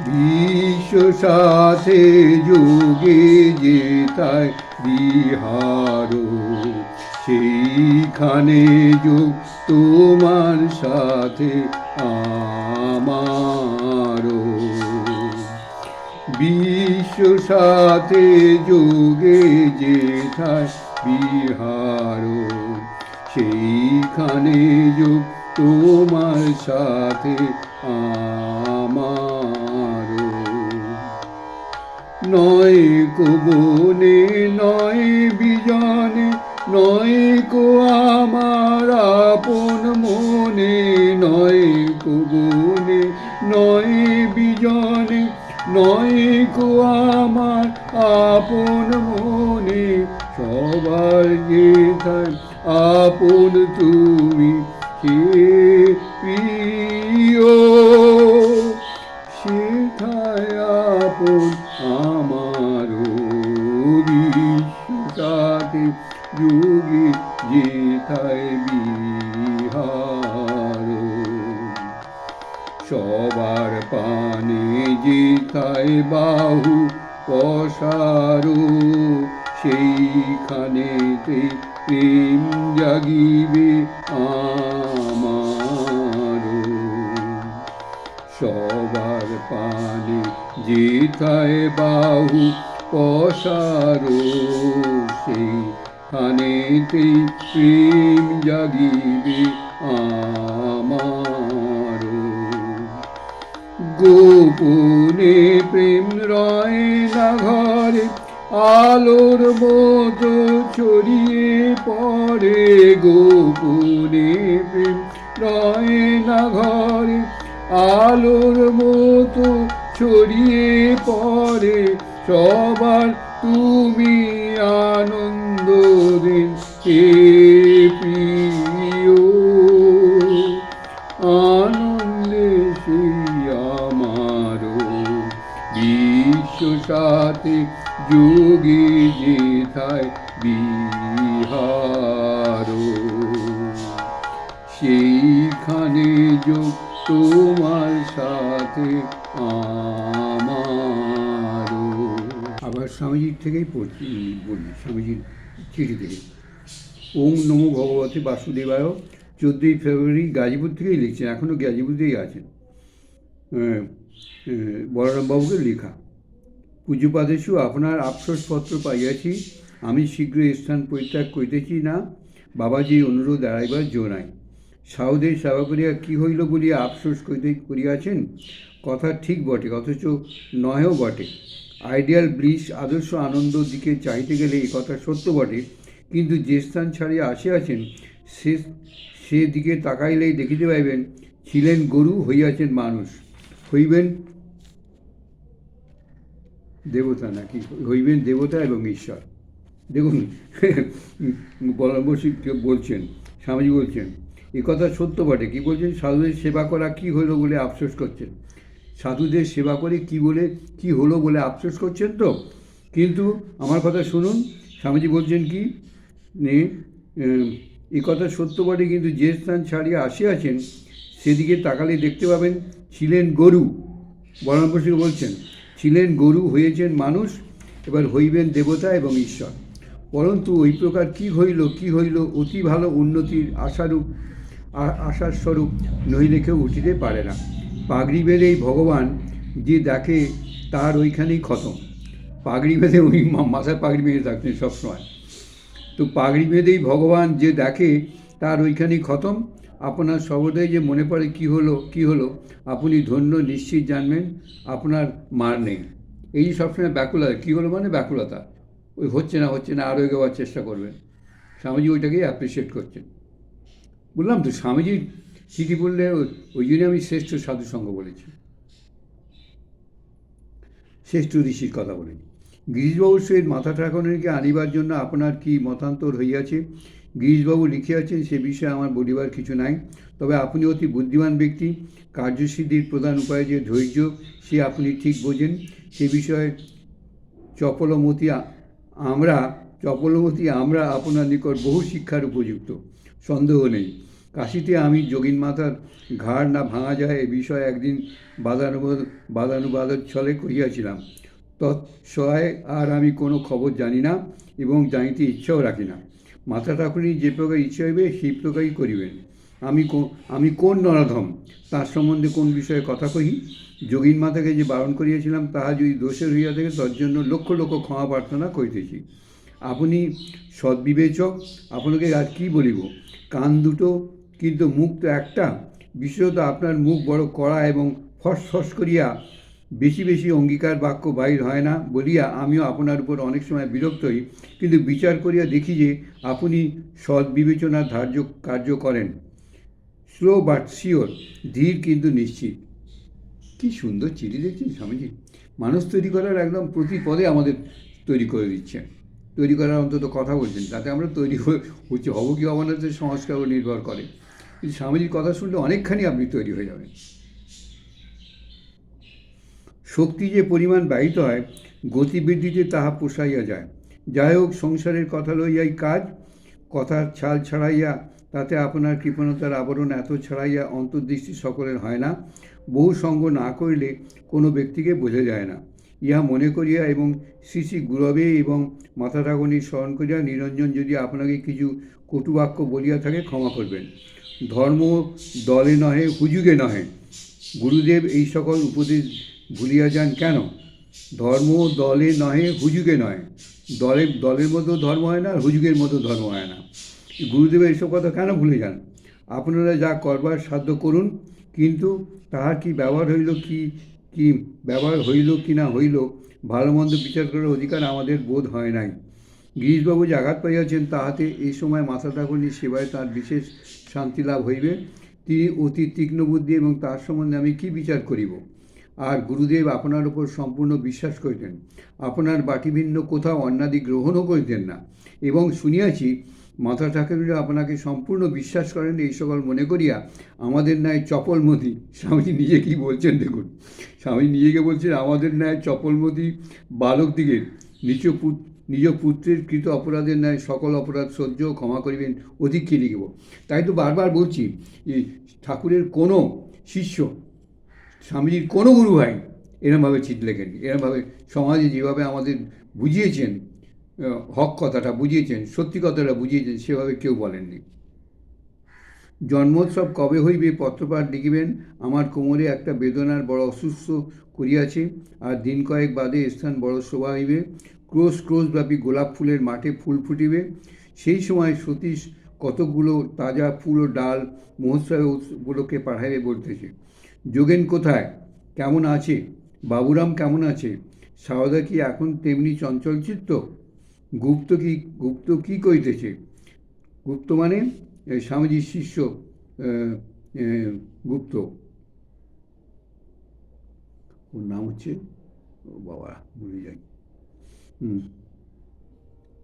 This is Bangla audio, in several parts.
বিশ্ব সাথে যোগে যেতায় বিহার, সেইখানে যোগ তোমার সাথে আমারও বিশ্ব সাথে যোগে যেথায় বিহার, সেইখানে যোগ তোমার সাথে আমার নয় কো নয় বিজনে, নয় কো আমার আপন মনে, নয় কো বনে নয় বিজনে, নয় কো আমার আপন মনে। সবার যেথায় আপন তুমি কে, প্রিয়? যেথায় বিহার। সবার পানে যেথায় বাহু পসারো সেইখানেতে প্রেম জাগিবে আমারও সবার পানে যেথায় বাহু পসারো সেইখানেতে প্রেম জাগিবে আমারও। গোপনে প্রেম রয় না ঘরে, আলোর মতো ছড়িয়ে পড়ে। গোপনে প্রেম রয় না ঘরে, আলোর মতো ছড়িয়ে পড়ে। সবার তুমি আনন্দ দিন হে প্রিয়। আনন্দে সেই আমারও বিশ্ব সাথে যোগে যেথায় বিহার সেইখানে যোগ তোমার সাথে আমারও স্বামীজির থেকেই পড়ছি বলি স্বামীজির চিঠি থেকে। ওম নমো ভগবতে বাসুদেবায় চোদ্দোই ফেব্রুয়ারি গাজীপুর থেকেই লিখছেন এখনও গাজীপুরতেই আছেন। আহ, আহ, বলরামবাবুকে লেখা। পূজ্যপাদেশু আপনার আফসোসপত্র পাইয়াছি আমি শীঘ্র স্থান পরিত্যাগ করিতেছি না। বাবাজির অনুরোধ এড়াইবার জো নাই। সাউদের সেবা করিয়া কী হইল বলিয়া আফসোস করিতে করিয়াছেন? কথা ঠিক বটে অথচ নহেও বটে। আইডিয়াল ব্লিস আদর্শ আনন্দ দিকে চাইতে গেলে এই কথা সত্য বটে। কিন্তু যে স্থান ছাড়িয়া আসিয়াছেন সে সে দিকে তাকাইলেই দেখিতে পাইবেন, ছিলেন গরু হইয়াছেন মানুষ। হইবেন দেবতা নাকি? হইবেন দেবতা এবং ঈশ্বর। দেখুন বলবশী বলছেন, স্বামীজি বলছেন, এ কথা সত্য বটে। কি বলছেন? সাধুদের সেবা করা কি হইল বলে আফসোস করছেন? সাধুদের সেবা করে কি বলে, কি হলো বলে আফসোস করছেন তো? কিন্তু আমার কথা শুনুন, স্বামীজি বলছেন কি এ কথা সত্য বটে, কিন্তু যে স্থান ছাড়িয়ে আসিয়াছেন, সেদিকে তাকালে দেখতে পাবেন ছিলেন গরু। বর্ণপ্রসিক বলছেন, ছিলেন গরু, হয়েছেন মানুষ, এবার হইবেন দেবতা এবং ঈশ্বর। পরন্তু ওই প্রকার কি হইল কি হইল, অতি ভালো উন্নতির আশারূপ আশার স্বরূপ নইলে কেউ উঠিতে পারে না। পাগড়ি বেঁধেই ভগবান যে দেখে তার ওইখানেই খতম। পাগড়ি বেঁধে মা- মাথায় পাগড়ি বেঁধে থাকতেন সবসময়। তো পাগড়ি বেঁধেই ভগবান যে দেখে তার ওইখানেই খতম। আপনার সর্বদাই যে মনে পড়ে কি হলো কি হলো, আপনি ধন্য নিশ্চিত জানবেন, আপনার মার নেই। এই সবসময় ব্যাকুলতা, কী হলো মানে ব্যাকুলতা। ওই হচ্ছে না হচ্ছে না, আরও এগোবার চেষ্টা করবেন। স্বামীজি ওইটাকেই অ্যাপ্রিসিয়েট করছেন। বললাম তো, স্বামীজির চিঠি বললে ওই- জন্য আমি শ্রেষ্ঠ সাধু সঙ্গ বলেছি। শ্রেষ্ঠ ঋষির কথা বলেছি। গিরিশবাবুর সহিত মাথা ঠাকুরকে আনিবার জন্য আপনার কি মতান্তর হইয়াছে? গিরিশবাবু লিখিয়াছেন, সে বিষয়ে আমার বলিবার কিছু নাই। তবে আপনি অতি বুদ্ধিমান ব্যক্তি। কার্যসিদ্ধির প্রধান উপায় যে ধৈর্য, সে আপনি ঠিক বোঝেন। সে বিষয়ে চপলমতি আমরা চপলমতি আমরা আপনার নিকট বহু শিক্ষার উপযুক্ত। সন্দেহ নেই। কাশিতে আমি যোগিন মাতার ঘাড় না ভাঙা যায় এ বিষয়ে একদিন বাদানুবাদ বাদানুবাদের ছলে করিয়াছিলাম। তৎসহায় আর আমি কোনো খবর জানি না এবং জানিতে ইচ্ছাও রাখি না। মাতা ঠাকুরই যে প্রকার ইচ্ছা হইবে সেই প্রকারই করিবেন। আমি আমি কোন নরাধম? তার সম্বন্ধে কোন বিষয়ে কথা কহি? যোগিন মাতাকে যে বারণ করিয়াছিলাম, তাহা যদি দোষের হইয়া থাকে তার জন্য লক্ষ লক্ষ ক্ষমা প্রার্থনা করিতেছি। আপনি সদ্বিবেচক, আপনাকে আর কি বলিব? কান দুটো কিন্তু মুখ তো একটা। বিশেষত আপনার মুখ বড় কড়া এবং ফস ফস করিয়া বেশি বেশি অঙ্গীকার বাক্য বাহির হয় না বলিয়া আমিও আপনার উপর অনেক সময় বিরক্ত হই। কিন্তু বিচার করিয়া দেখি যে আপনি সৎ বিবেচনার ধার্য কার্য করেন। স্লো বাট শিওর, ধীর কিন্তু নিশ্চিত। কি সুন্দর চিঠি দেখছি স্বামীজি। মানুষ তৈরি করার একদম প্রতি পদে আমাদের তৈরি করে দিচ্ছেন। তৈরি করার অন্তত কথা বলছেন, তাতে আমরা তৈরি হচ্ছে হব কি হব না নির্ভর করে। কিন্তু স্বামীজির কথা শুনলে অনেকখানি আপনি তৈরি হয়ে যাবেন শক্তি যে পরিমাণ ব্যয়িত হয় গতিবৃদ্ধিতে তাহা পোষাইয়া যায়। যাই হোক, সংসারের কথা লইয়াই কাজ, কথার ছাল ছাড়াইয়া তাতে আপনার কৃপণতার আবরণ এত ছাড়াইয়া অন্তর্দৃষ্টি সকলের হয় না। বহু সঙ্গ না করিলে কোনো ব্যক্তিকে বোঝা যায় না। ইহা মনে করিয়া এবং শ্রী শ্রী গুরবে এবং মাথা ঠাকুরনি স্মরণ করিয়া নিরঞ্জন যদি আপনাকে কিছু কটুবাক্য বলিয়া থাকে, ক্ষমা করবেন। ধর্ম দলে নহে, হুজুগে নহে। গুরুদেব এই সকল উপদেশ ভুলিয়া যান কেন? ধর্ম দলে নহে, হুজুগে নয় দলের দলের মতো ধর্ম হয় না আর হুজুগের মতো ধর্ম হয় না। গুরুদেব এইসব কথা কেন ভুলে যান? আপনারা যা করবার সাধ্য করুন, কিন্তু তাহার কি ব্যবহার হইল কি কি ব্যবহার হইল কি না হইল, ভালো মন্দ বিচার করার অধিকার আমাদের বোধ হয় নাই। গিরিশবাবু যে আঘাত পাইয়াছেন, তাহাতে এই সময় মাথা ঠাকুরনির সেবায় তার বিশেষ শান্তি লাভ হইবে। তিনি অতি তীক্ষ্ণ বুদ্ধি এবং তার সম্বন্ধে আমি কি বিচার করিব? আর গুরুদেব আপনার উপর সম্পূর্ণ বিশ্বাস করিতেন। আপনার বাটি ভিন্ন কোথাও অন্যাদি গ্রহণও করিতেন না। এবং শুনিয়াছি মাথা ঠাকুররা আপনাকে সম্পূর্ণ বিশ্বাস করেন, এই সকল মনে করিয়া আমাদের ন্যায় চপলমতি। স্বামীজি নিজে কি বলছেন দেখুন। স্বামী নিজেকে বলছেন, আমাদের ন্যায় চপলমতি বালকদিগের নিজ পুত- নিজ পুত্রের কৃত অপরাধের ন্যায় সকল অপরাধ সহ্য ক্ষমা করিবেন, অধিক কি লিখব? তাই তো বারবার বলছি ঠাকুরের কোনো শিষ্য, স্বামীজির কোনো গুরু ভাই এরমভাবে চিঠ লেখেনি এরমভাবে সমাজে যেভাবে আমাদের বুঝিয়েছেন হক কথাটা বুঝিয়েছেন, সত্যি কথাটা বুঝিয়েছেন, সেভাবে কেউ বলেননি। জন্মোৎসব কবে হইবে পত্রপাঠ লিখিবেন? আমার কোমরে একটা বেদনার বড় অসুস্থ করিয়াছে আর দিন কয়েক বাদে স্থান বড় শোভা হইবে। ক্রোশ ক্রোশব্যাপী গোলাপ ফুলের মাঠে ফুল ফুটিবে। সেই সময় সতীশ কতকগুলো তাজা ফুল ও ডাল মহোৎসবে উপলক্ষে পাঠাইবে বলতেছে। যোগেন কোথায়? কেমন আছে? বাবুরাম কেমন আছে? সারদা কি এখন তেমনি চঞ্চল চিত্ত? গুপ্ত কি গুপ্ত কি করিতেছে গুপ্ত মানে? স্বামীজির শিষ্য গুপ্ত। ওর নাম হচ্ছে বাবা, ভুলে যাই।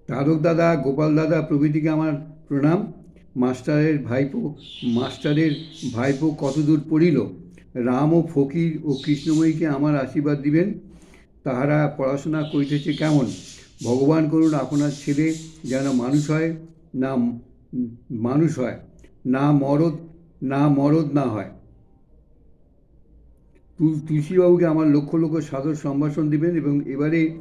তারক দাদা, গোপাল দাদা প্রভৃতিকে আমার প্রণাম। মাস্টারের ভাইপো মাস্টারের ভাইপো কতদূর পড়িল? রাম ও ফকির ও কৃষ্ণময়ীকে আমার আশীর্বাদ দিবেন। তাহারা পড়াশোনা করিতেছে কেমন? ভগবান করুন আপনার ছেলে যেন মানুষ হয়, না মানুষ হয়, না মরদ না মরদ না হয়। তুল- তুলসীবাবুকে আমার লক্ষ লক্ষ সাদর সম্ভাষণ দিবেন এবং এবারে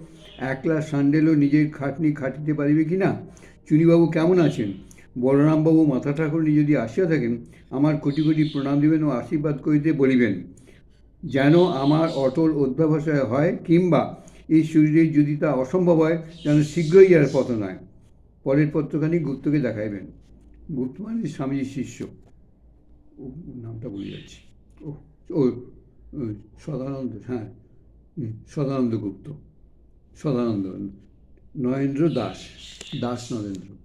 একলা সান্ডেলও নিজের খাটনি খাটিতে পারিবে কি না চুনিবাবু কেমন আছেন? বলরামবাবু মাথা ঠাকুরনি যদি আসিয়া থাকেন, আমার কোটি কোটি প্রণাম দিবেন ও আশীর্বাদ করিতে বলিবেন। যেন আমার অটল অধ্যাবসায় হয় কিংবা এই শরীরে যদি তা অসম্ভব হয়, যেন শীঘ্রই আর পতন হয় পরের পত্রখানি গুপ্তকে দেখাইবেন। গুপ্ত মানে স্বামীজির শিষ্য। ও নামটা বলে যাচ্ছি। ও সদানন্দ হ্যাঁ সদানন্দ গুপ্ত। falando, não é entrou Dash. Dash não é entrou.